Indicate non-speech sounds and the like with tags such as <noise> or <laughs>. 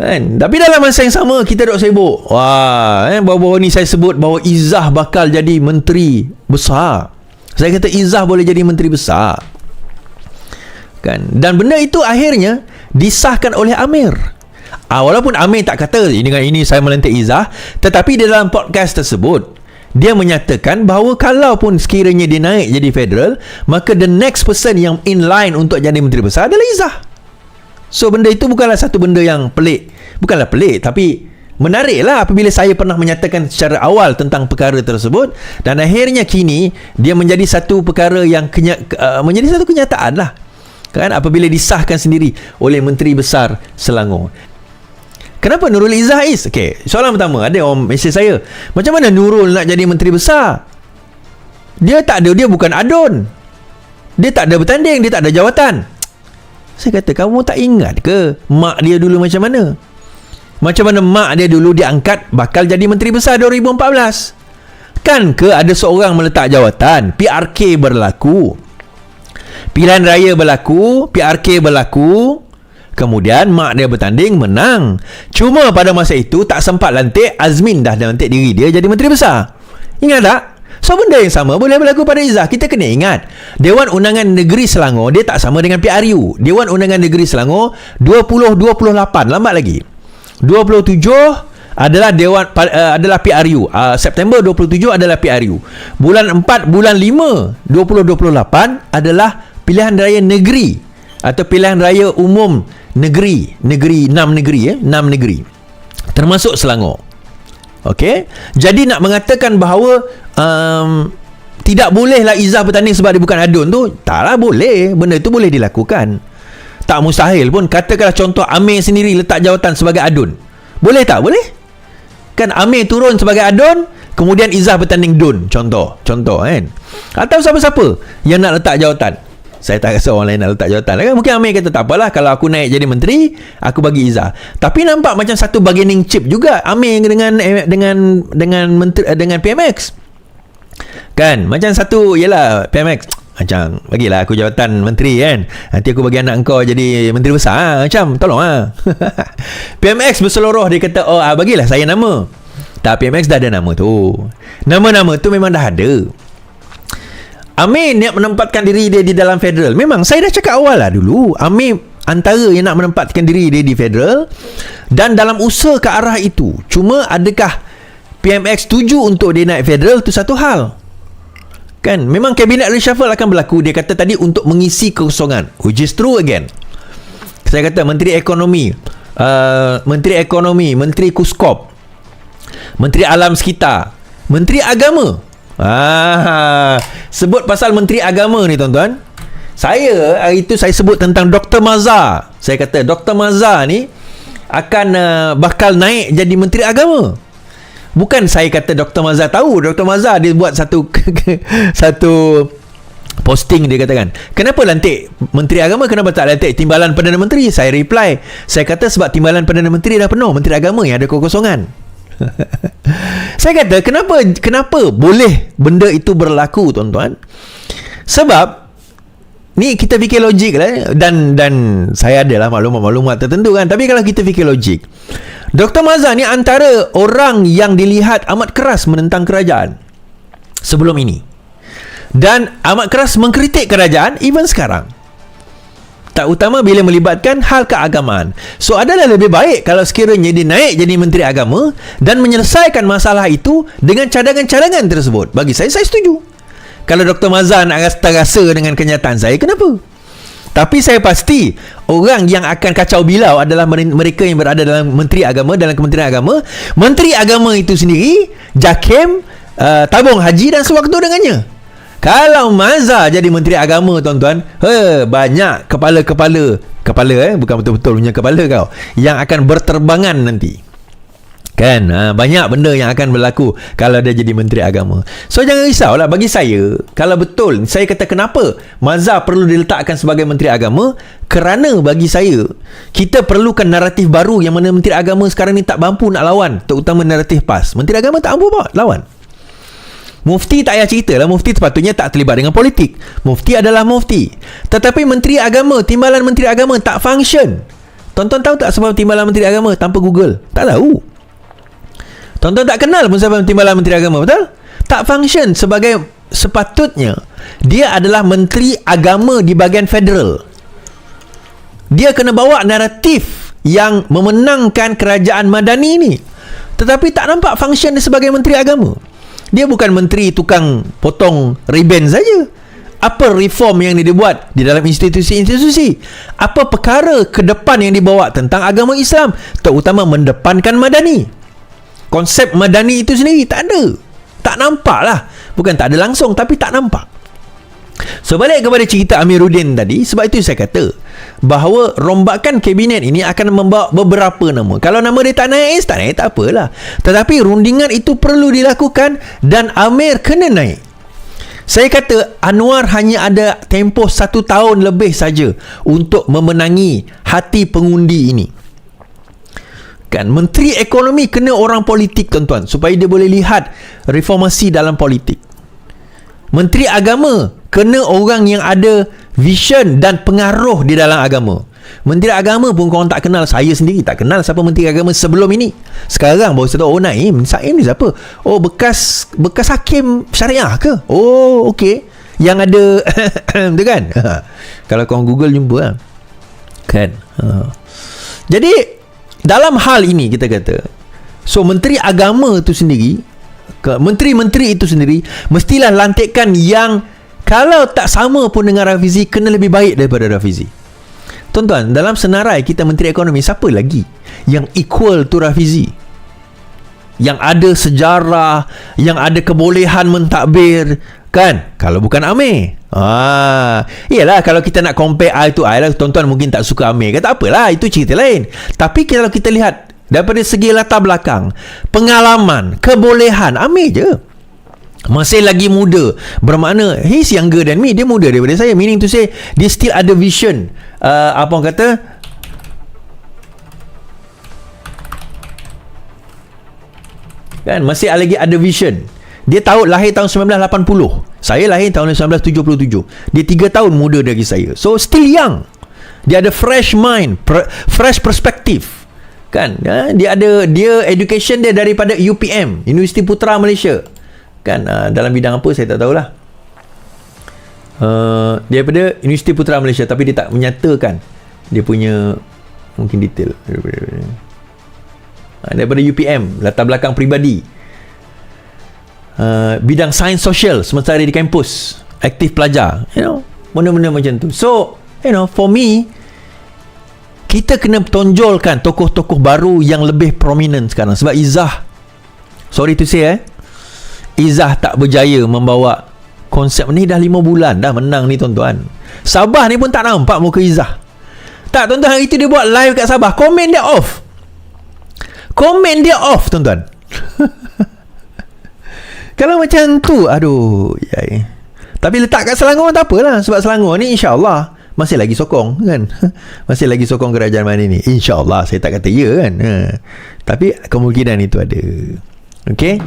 Kan? Tapi dalam masa yang sama kita dok sibuk. Wah, eh baru-baru ni saya sebut bahawa Izzah bakal jadi menteri besar. Saya kata Izzah boleh jadi menteri besar. Kan? Dan benda itu akhirnya disahkan oleh Amir. Ah, walaupun Amir tak kata dengan ini saya melantik Izzah, tetapi di dalam podcast tersebut dia menyatakan bahawa kalaupun sekiranya dia naik jadi federal, maka the next person yang in line untuk jadi menteri besar adalah Izzah. So benda itu bukanlah satu benda yang pelik. Bukanlah pelik Tapi menariklah apabila saya pernah menyatakan secara awal tentang perkara tersebut. Dan akhirnya kini Dia menjadi satu perkara yang kenya, uh, Menjadi satu kenyataan lah. Kan? Apabila disahkan sendiri oleh Menteri Besar Selangor. Kenapa Nurul Izzah is? Okay, soalan pertama. Ada orang mesej saya Macam mana Nurul nak jadi Menteri Besar? Dia tak ada, dia bukan adun. Dia tak ada bertanding, dia tak ada jawatan saya kata kamu tak ingat ke mak dia dulu macam mana? Macam mana mak dia dulu diangkat bakal jadi menteri besar 2014? Kan ke ada seorang meletak jawatan PRK berlaku Pilihan raya berlaku PRK berlaku Kemudian mak dia bertanding menang Cuma pada masa itu tak sempat lantik Azmin dah lantik diri dia jadi menteri besar Ingat tak? So benda yang sama boleh berlaku pada Izzah. Kita kena ingat. Dewan Undangan Negeri Selangor dia tak sama dengan PRU. Dewan Undangan Negeri Selangor 2028 lambat lagi. 27 adalah Dewan uh, adalah PRU. Uh, September 27 adalah PRU. Bulan 4 bulan 5 2028 adalah pilihan raya negeri atau pilihan raya umum negeri, negeri 6 negeri ya, eh? 6 negeri. Termasuk Selangor. Okey. Jadi nak mengatakan bahawa um, tidak bolehlah Izzah bertanding sebab dia bukan adun tu, taklah boleh. Benda itu boleh dilakukan. Tak mustahil pun katakanlah contoh Amir sendiri letak jawatan sebagai adun. Boleh tak? Boleh? Kan Amir turun sebagai adun, kemudian Izzah bertanding dun, contoh. Contoh kan. Atau siapa-siapa yang nak letak jawatan saya tak rasa orang lain nak letak jawatan kan mungkin Amir kata tak apalah kalau aku naik jadi menteri aku bagi Izzah tapi nampak macam satu bargaining chip juga Amir dengan dengan dengan menteri eh, dengan PMX kan macam satu yalah PMX macam bagilah aku jawatan menteri kan nanti aku bagi anak kau jadi menteri besar ha? macam tolong ha? <laughs> PMX berseluruh dia kata oh ah, bagilah saya nama tak PMX dah ada nama tu nama-nama tu memang dah ada Amir niat menempatkan diri dia di dalam federal. Memang saya dah cakap awal lah dulu. Amir antara yang nak menempatkan diri dia di federal dan dalam usaha ke arah itu. Cuma adakah PMX setuju untuk dia naik federal itu satu hal. Kan memang kabinet reshuffle akan berlaku dia kata tadi untuk mengisi kekosongan. Which is true again. Saya kata menteri ekonomi, uh, menteri ekonomi, menteri kuskop, menteri alam sekitar, menteri agama Ah, sebut pasal Menteri Agama ni tuan-tuan. Saya hari itu saya sebut tentang Dr. Mazhar. Saya kata Dr. Mazhar ni akan uh, bakal naik jadi Menteri Agama. Bukan saya kata Dr. Mazhar tahu. Dr. Mazhar dia buat satu <laughs> satu posting dia katakan kenapa lantik Menteri Agama kenapa tak lantik Timbalan Perdana Menteri saya reply saya kata sebab Timbalan Perdana Menteri dah penuh Menteri Agama yang ada kekosongan <laughs> saya kata kenapa kenapa boleh benda itu berlaku tuan-tuan? Sebab ni kita fikir logik lah dan dan saya adalah maklumat-maklumat tertentu kan tapi kalau kita fikir logik Dr. Mazhar ni antara orang yang dilihat amat keras menentang kerajaan sebelum ini dan amat keras mengkritik kerajaan even sekarang tak utama bila melibatkan hal keagamaan. So adalah lebih baik kalau sekiranya dia naik jadi menteri agama dan menyelesaikan masalah itu dengan cadangan-cadangan tersebut. Bagi saya saya setuju. Kalau Dr. Mazhar nak rasa terasa dengan kenyataan saya, kenapa? Tapi saya pasti orang yang akan kacau bilau adalah mereka yang berada dalam menteri agama dalam kementerian agama. Menteri agama itu sendiri jakim uh, tabung haji dan sewaktu dengannya. Kalau Mazhar jadi menteri agama tuan-tuan, he, banyak kepala-kepala, kepala eh bukan betul-betul punya kepala kau yang akan berterbangan nanti. Kan? Ha, banyak benda yang akan berlaku kalau dia jadi menteri agama. So jangan risaulah bagi saya, kalau betul saya kata kenapa Mazhar perlu diletakkan sebagai menteri agama? Kerana bagi saya, kita perlukan naratif baru yang mana menteri agama sekarang ni tak mampu nak lawan, terutama naratif PAS. Menteri agama tak mampu buat lawan. Mufti tak payah cerita lah Mufti sepatutnya tak terlibat dengan politik Mufti adalah mufti Tetapi Menteri Agama Timbalan Menteri Agama tak function Tuan-tuan tahu tak sebab Timbalan Menteri Agama tanpa Google? Tak tahu. Tuan-tuan tak kenal pun sebab Timbalan Menteri Agama, betul? Tak function sebagai sepatutnya dia adalah Menteri Agama di bahagian federal. Dia kena bawa naratif yang memenangkan kerajaan Madani ni. Tetapi tak nampak function dia sebagai Menteri Agama. Dia bukan menteri tukang potong ribbon saja. Apa reform yang dia buat di dalam institusi-institusi? Apa perkara ke depan yang dibawa tentang agama Islam? Terutama mendepankan madani. Konsep madani itu sendiri tak ada. Tak nampak lah. Bukan tak ada langsung tapi tak nampak. So balik kepada cerita Amiruddin tadi Sebab itu saya kata Bahawa rombakan kabinet ini Akan membawa beberapa nama Kalau nama dia tak naik Tak naik tak apalah Tetapi rundingan itu perlu dilakukan Dan Amir kena naik saya kata Anwar hanya ada tempoh satu tahun lebih saja untuk memenangi hati pengundi ini. Kan? Menteri Ekonomi kena orang politik tuan-tuan supaya dia boleh lihat reformasi dalam politik. Menteri Agama kena orang yang ada vision dan pengaruh di dalam agama. Menteri Agama pun korang tak kenal. Saya sendiri tak kenal siapa Menteri Agama sebelum ini. Sekarang baru saya tahu Oh Naim Saim ni siapa? Oh bekas Bekas Hakim Syariah ke? Oh okey. Yang ada <coughs> Tu kan? <coughs> Kalau korang google jumpa lah. Kan? Ha. Jadi Dalam hal ini kita kata So Menteri Agama tu sendiri Menteri-menteri itu sendiri Mestilah lantikan yang Kalau tak sama pun dengan Rafizi Kena lebih baik daripada Rafizi Tuan-tuan, dalam senarai kita Menteri Ekonomi, siapa lagi yang equal to Rafizi? Yang ada sejarah, yang ada kebolehan mentadbir, kan? Kalau bukan Amir. Ah, iyalah kalau kita nak compare eye to eye lah, tuan-tuan mungkin tak suka Amir. Kata apalah, itu cerita lain. Tapi kalau kita lihat daripada segi latar belakang, pengalaman, kebolehan, Amir je. Masih lagi muda Bermakna He's younger than me Dia muda daripada saya Meaning to say Dia still ada vision uh, Apa orang kata Kan Masih lagi ada vision Dia tahu lahir tahun 1980 Saya lahir tahun 1977 Dia 3 tahun muda dari saya. So still young. Dia ada fresh mind per, Fresh perspective. Kan? Ya? Dia ada Dia education dia daripada UPM Universiti Putra Malaysia. Kan? Uh, dalam bidang apa saya tak tahulah. Uh, daripada Universiti Putra Malaysia tapi dia tak menyatakan dia punya mungkin detail. Daripada, uh, daripada UPM latar belakang peribadi uh, bidang sains sosial sementara di kampus aktif pelajar you know benda-benda macam tu so you know for me kita kena tonjolkan tokoh-tokoh baru yang lebih prominent sekarang sebab Izzah sorry to say eh Izzah tak berjaya membawa konsep ni dah 5 bulan dah menang ni tuan-tuan. Sabah ni pun tak nampak muka Izzah. Tak tuan-tuan hari tu dia buat live kat Sabah. Komen dia off. Komen dia off tuan-tuan. <laughs> Kalau macam tu aduh yai. Tapi letak kat Selangor tak apalah sebab Selangor ni insya-Allah masih lagi sokong kan. <laughs> Masih lagi sokong kerajaan mana ni. Insya-Allah saya tak kata ya kan. Ha. Tapi kemungkinan itu ada. Okay